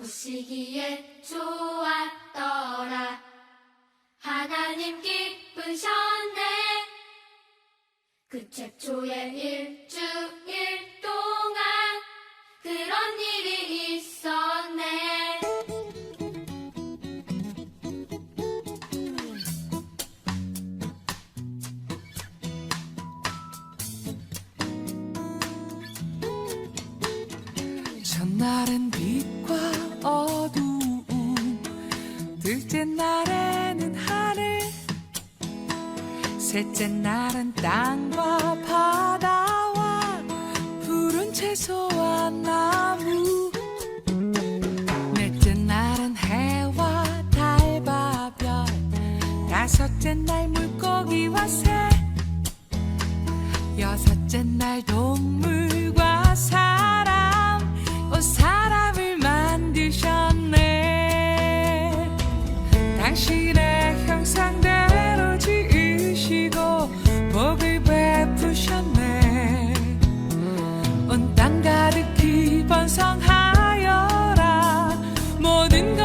보시기에 좋았더라. 하나님 기쁘셨네. 그 최초의 일주일 동안 그런 일이 있었네. 첫날은 빛과 어두움 둘째 날에는 하늘 셋째 날은 땅과 바다와 푸른 채소와 나무 넷째 날은 해와 달과 별 다섯째 날 물고기와 새 여섯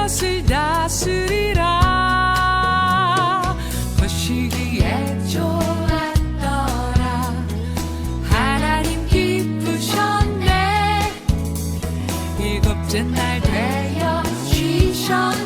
것을 다스리라. 보시기에 좋았더라. 하나님 기쁘셨네. 일곱째 날 되어 쉬셨네